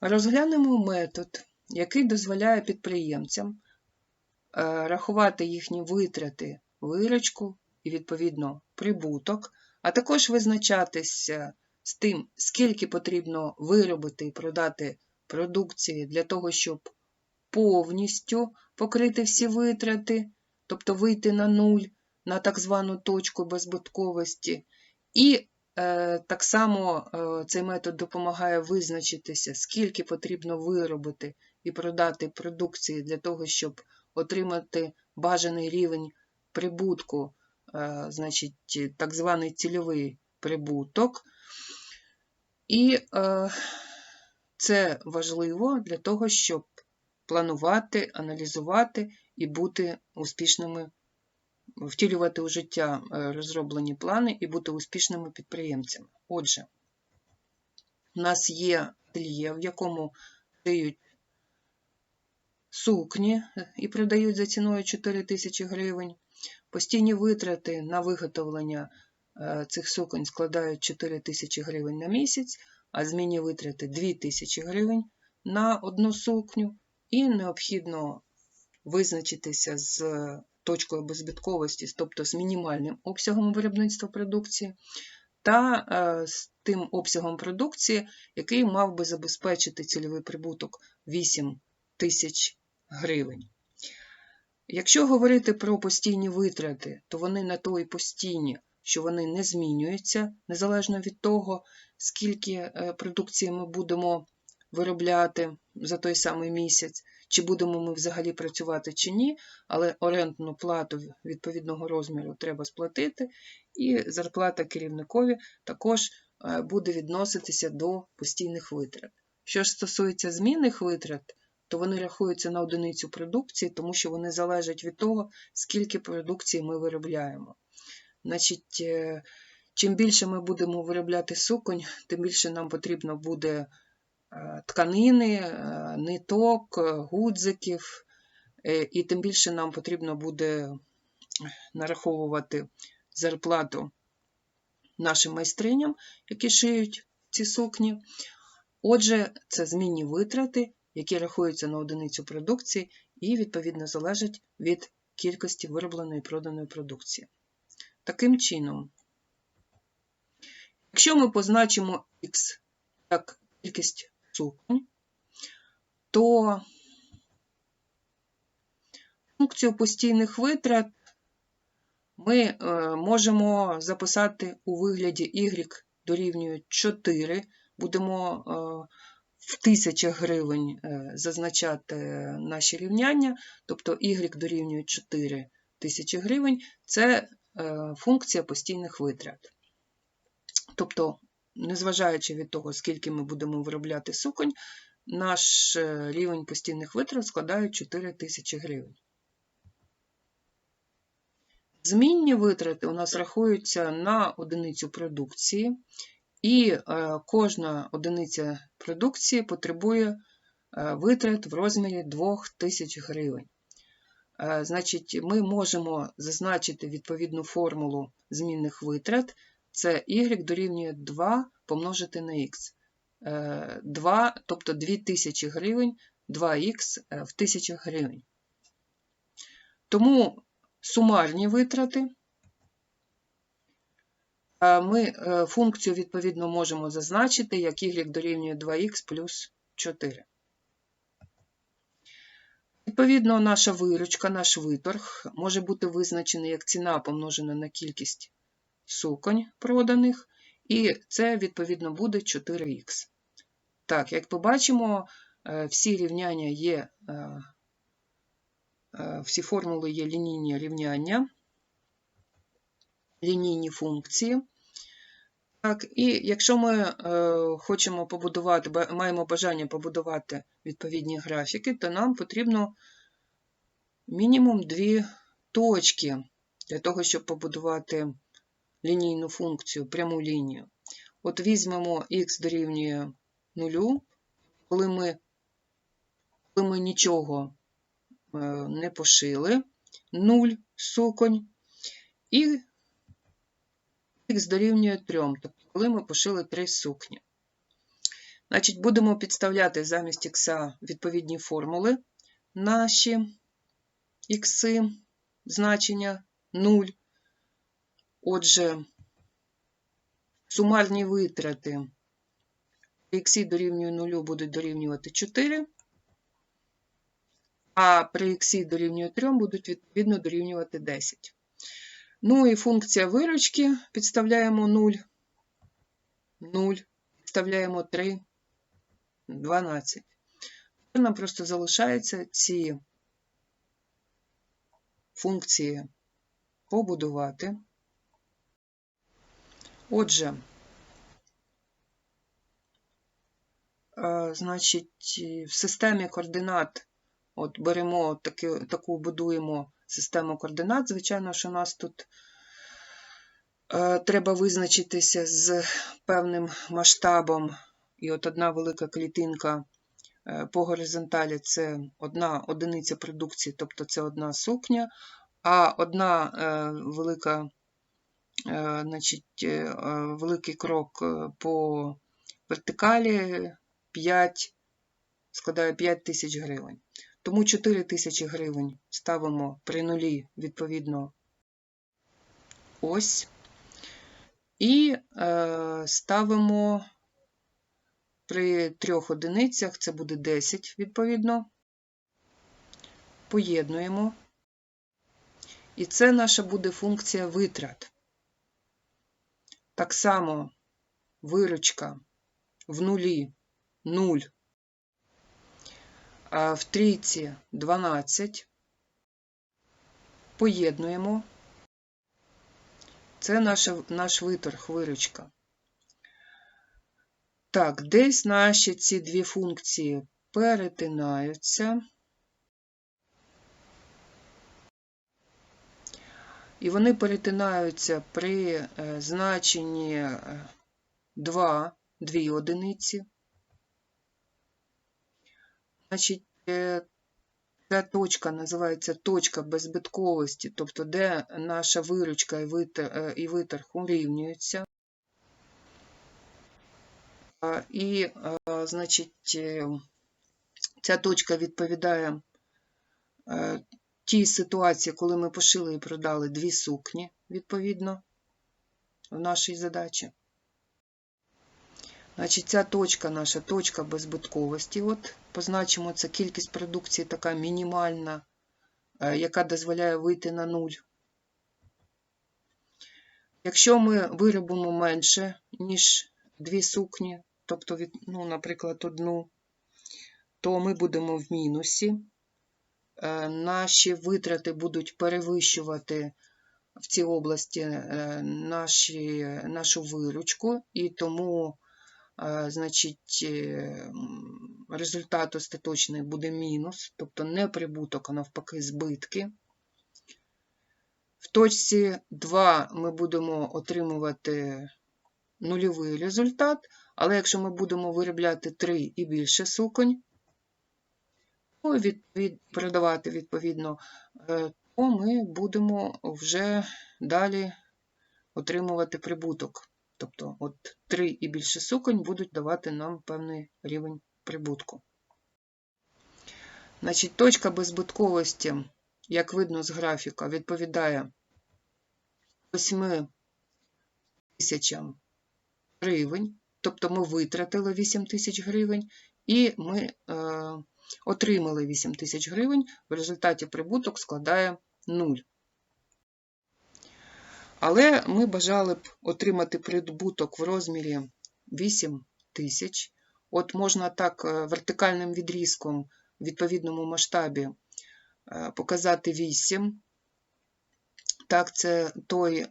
Розглянемо метод, який дозволяє підприємцям е, рахувати їхні витрати, виручку і, відповідно, прибуток, а також визначатися з тим, скільки потрібно виробити і продати продукції для того, щоб повністю покрити всі витрати, тобто вийти на нуль, на так звану точку безбутковості. І так само е, цей метод допомагає визначитися, скільки потрібно виробити і продати продукції для того, щоб отримати бажаний рівень прибутку, е, значить, так званий цільовий прибуток. І е, це важливо для того, щоб планувати, аналізувати і бути успішними, втілювати у життя е, розроблені плани і бути успішними підприємцями. Отже, у нас є ательє, в якому дають сукні і продають за ціною 4 тисячі гривень. Постійні витрати на виготовлення е, цих суконь складають 4 тисячі гривень на місяць, а змінні витрати 2 тисячі гривень на одну сукню, і необхідно визначитися з точкою беззбитковості, тобто з мінімальним обсягом виробництва продукції, та е, з тим обсягом продукції, який мав би забезпечити цільовий прибуток 8 тисяч гривень. Якщо говорити про постійні витрати, то вони на то і постійні, що вони не змінюються, незалежно від того, скільки е, продукції ми будемо виробляти за той самий місяць, чи будемо ми взагалі працювати чи ні, але орендну плату відповідного розміру треба сплатити, і зарплата керівникові також е, буде відноситися до постійних витрат. Що ж стосується змінних витрат, то вони рахуються на одиницю продукції, тому що вони залежать від того, скільки продукції ми виробляємо. Значить, е, чим більше ми будемо виробляти суконь, тим більше нам потрібно буде тканини, е, ниток, гудзиків, і тим більше нам потрібно буде нараховувати зарплату нашим майстриням, які шиють ці сукні. Отже, це змінні витрати, які рахуються на одиницю продукції і, відповідно, залежать від кількості виробленої і проданої продукції. Таким чином, якщо ми позначимо X як кількість суконь, то функцію постійних витрат ми е, можемо записати у вигляді y дорівнює 4, будемо е, в тисячах гривень е, зазначати наші рівняння, тобто y дорівнює 4 тисячі гривень. Це функція постійних витрат. Тобто, незважаючи від того, скільки ми будемо виробляти суконь, наш е, рівень постійних витрат складає 4 тисячі гривень. Змінні витрати у нас рахуються на одиницю продукції, і е, кожна одиниця продукції потребує е, витрат в розмірі 2000 гривень. Значить, ми можемо зазначити відповідну формулу змінних витрат. Це y дорівнює 2 помножити на х. 2, тобто 2000 гривень, 2х в 1000 гривень. Тому сумарні витрати ми е, функцію, відповідно, можемо зазначити, як y дорівнює 2х плюс 4. Відповідно, наша виручка, наш виторг може бути визначений як ціна помножена на кількість суконь проданих, і це, відповідно, буде 4х. Так, як побачимо, е, всі рівняння є, е, всі формули є лінійні рівняння лінійні функції. Так, І якщо ми е, хочемо побудувати, маємо бажання побудувати відповідні графіки, то нам потрібно мінімум дві точки для того, щоб побудувати лінійну функцію, пряму лінію. От візьмемо х дорівнює 0, коли ми, коли ми нічого е, не пошили, 0 суконь, і х дорівнює 3, тобто коли ми пошили 3 сукні. Значить, будемо підставляти замість х відповідні формули. Наші ікси, значення 0. Отже, сумарні витрати при х дорівнює 0 будуть дорівнювати 4, а при х дорівнює 3 будуть відповідно дорівнювати 10. Ну і функція виручки підставляємо 0, 0, підставляємо 3, 12. Тепер нам просто залишається ці функції побудувати. Отже, е, значить, в системі координат, от беремо таки, таку будуємо систему координат. Звичайно, що у нас тут е, треба визначитися з певним масштабом. І от одна велика клітинка е, по горизонталі це одна одиниця продукції, тобто це одна сукня, а одна велика, значить, е, е, великий крок е, по вертикалі 5, складає 5 тисяч гривень. Тому 4 тисячі гривень ставимо при нулі, відповідно, ось. І е, ставимо при трьох одиницях, це буде 10, відповідно. Поєднуємо. І це наша буде функція витрат. Так само виручка в нулі 0, а в трійці 12. Поєднуємо. Це наша, наш виторг, виручка. Так, десь наші ці дві функції перетинаються. І вони перетинаються при е, значенні 2, 2 одиниці. Значить, е, ця точка називається точка беззбитковості, тобто де наша виручка і виторг урівнюються. І, значить, е, ця точка відповідає е, тій ситуації, коли ми пошили і продали дві сукні, відповідно, в нашій задачі. Значить, ця точка наша точка беззбитковості. От позначимо це кількість продукції така мінімальна, е, яка дозволяє вийти на нуль. Якщо ми виробимо менше, ніж дві сукні, тобто, ну, наприклад, одну, то ми будемо в мінусі. Е, наші витрати будуть перевищувати в цій області е, наші, нашу виручку, і тому, е, значить, результат остаточний буде мінус, тобто не прибуток, а навпаки, збитки. В точці 2 ми будемо отримувати нульовий результат, але якщо ми будемо виробляти 3 і більше суконь, від, від, продавати відповідно, е, то ми будемо вже далі отримувати прибуток. Тобто от 3 і більше суконь будуть давати нам певний рівень прибутку. Значить, Точка беззбитковості, як видно з графіка, відповідає 8 тисячам гривень, тобто ми витратили 8 тисяч гривень, і ми е, отримали 8 тисяч гривень, в результаті прибуток складає 0. Але ми бажали б отримати прибуток в розмірі 8 тисяч. От можна так е, вертикальним відрізком в відповідному масштабі е, показати 8. Так, це той е,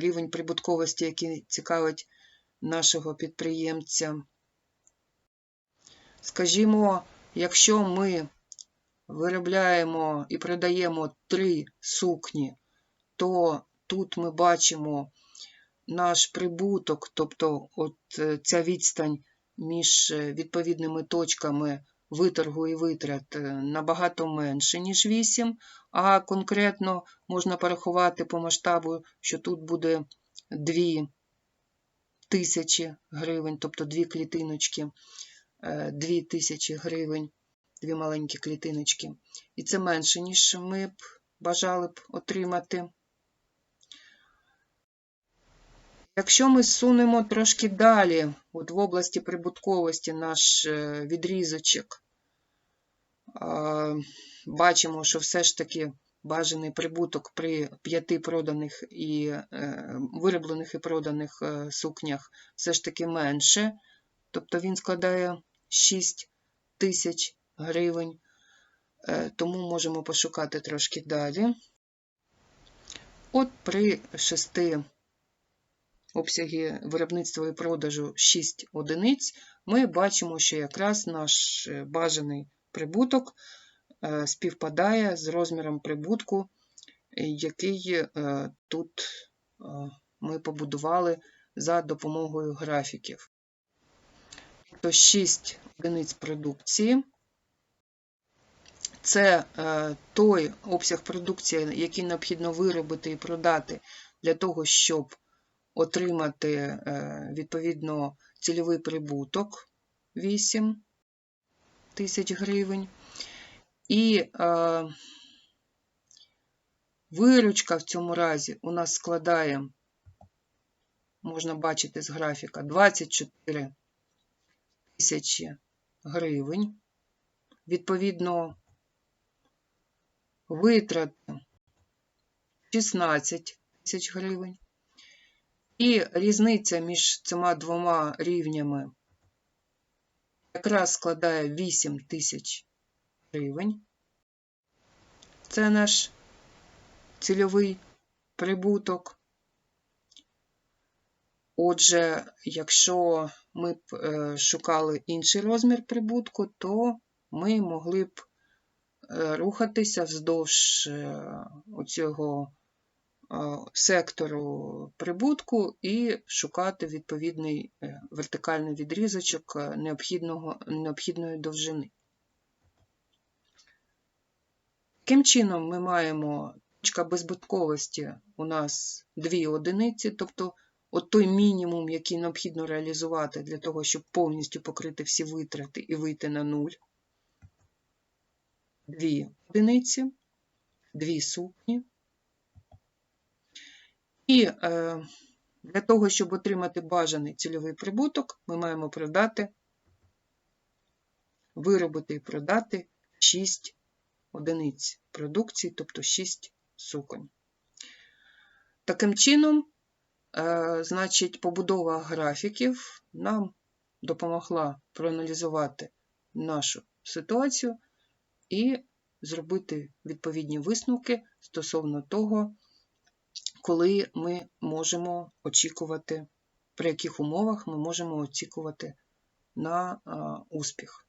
рівень прибутковості, який цікавить нашого підприємця. Скажімо, якщо ми виробляємо і продаємо три сукні, то тут ми бачимо наш прибуток, тобто от е, ця відстань між е, відповідними точками виторгу і витрат е, набагато менше, ніж 8, а конкретно можна порахувати по масштабу, що тут буде 2 тисячі гривень, тобто дві клітиночки. 2000 гривень, дві маленькі клітиночки. І це менше, ніж ми б бажали б отримати. Якщо ми сунемо трошки далі, от в області прибутковості наш е, відрізочок, бачимо, що все ж таки бажаний прибуток при п'яти проданих і е, вироблених і проданих е, сукнях все ж таки менше, тобто він складає 6 тисяч гривень, Е, тому можемо пошукати трошки далі. От при 6 обсяги виробництва і продажу 6 одиниць, ми бачимо, що якраз наш е, бажаний прибуток е, співпадає з розміром прибутку, який тут ми побудували за допомогою графіків. То 6 одиниць продукції. Це е, той обсяг продукції, який необхідно виробити і продати для того, щоб отримати е, відповідно цільовий прибуток 8 тисяч гривень. І е, виручка в цьому разі у нас складає, можна бачити з графіка, 24 тисячі гривень. Відповідно, витрати 16 тисяч гривень. І різниця між цими двома рівнями якраз складає 8 тисяч гривень. Це наш цільовий прибуток. Отже, якщо ми б е, шукали інший розмір прибутку, то ми могли б е, рухатися вздовж е, оцього сектору прибутку і шукати відповідний вертикальний відрізочок необхідного, необхідної довжини. Таким чином, ми маємо точка безбутковості у нас дві одиниці, тобто от той мінімум, який необхідно реалізувати для того, щоб повністю покрити всі витрати і вийти на нуль. Дві одиниці, дві сукні. І е, для того, щоб отримати бажаний цільовий прибуток, ми маємо продати, виробити і продати 6 одиниць продукції, тобто 6 суконь. Таким чином, значить, побудова графіків нам допомогла проаналізувати нашу ситуацію і зробити відповідні висновки стосовно того, коли ми можемо очікувати, при яких умовах ми можемо очікувати на успіх.